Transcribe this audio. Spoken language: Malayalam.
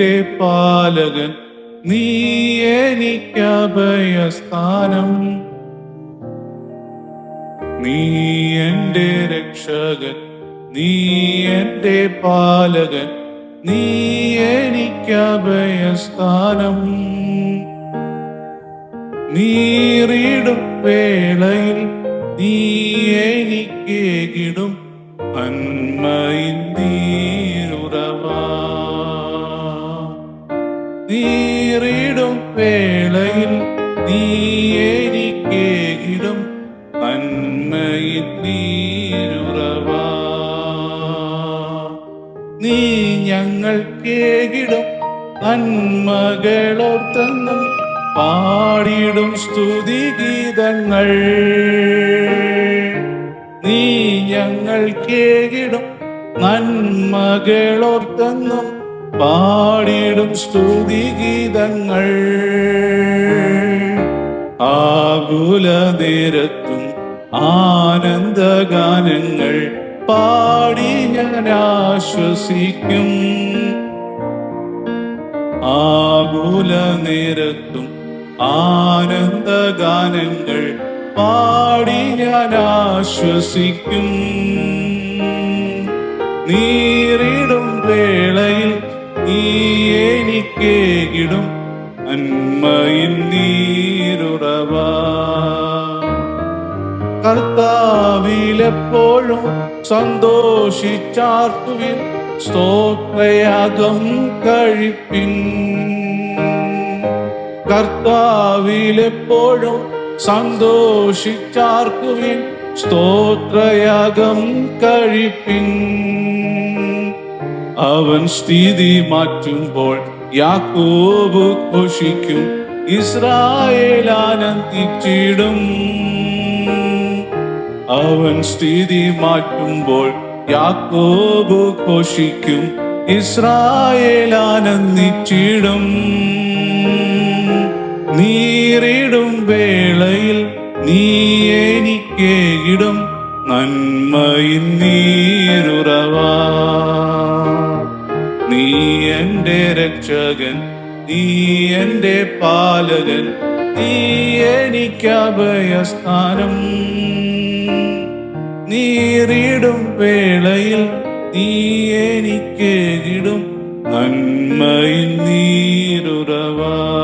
എന്റെ പാലകൻ നീ എനിക്ക് അഭയസ്ഥാനം നീ എന്റെ രക്ഷകൻ നീ എന്റെ പാലകൻ നീ എനിക്ക് അഭയസ്ഥാനം നീറിടും വേളയിൽ നീ എനിക്കേകിടും കിടും നീരുറവാ നീറിടും വേളയിൽ നീ എനിക്കേകിടും അന്മയിൻ നീരുറവ. നീ ഞങ്ങൾക്കേകിടും നന്മകളോർത്തെന്നും പാടിടും സ്തുതിഗീതങ്ങൾ നീ ഞങ്ങൾക്കേകിടും നന്മകളോർത്തെന്നും പാടിടും സ്തുതിഗീതങ്ങൾ ആകുല നേരത്തും ആനന്ദഗാനങ്ങൾ പാടി ഞാൻ ആശ്വസിക്കും. ആകുല നേരത്തും ആനന്ദഗാനങ്ങൾ പാടി ഞാൻ ആശ്വസിക്കും. വേളയിൽ നീ എനിക്കേകിടും അന്മയിൻ നീരുറവാ സന്തോഷിച്ചാർത്തുവിൻ സ്തോത്രയാഗം കഴിപ്പിൻ. കർത്താവിലെപ്പോഴും സന്തോഷിച്ചാർക്കുവിൻ സ്തോത്രയാഗം കഴിപ്പിൻ. അവൻ സ്ഥിതി മാറ്റുമ്പോൾ യാക്കോബ് ഘോഷിക്കും ഇസ്രായേൽ ആനന്ദിച്ചിടും. അവൻ സ്ഥിതി മാറ്റുമ്പോൾ യാക്കോബ് ഘോഷിക്കും ഇസ്രായേൽ ആനന്ദിച്ചിടും. നീറിടും വേളയിൽ നീ എനിക്കേകിടും നന്മയിൻ നീരുറവാ. രക്ഷകൻ നീ എന്റെ പാലകൻ നീ എനിക്ക് അഭയസ്ഥാനം. നീറിടും വേളയിൽ നീ എനിക്ക് ഇടും നന്മയിൽ നീരുറവാ.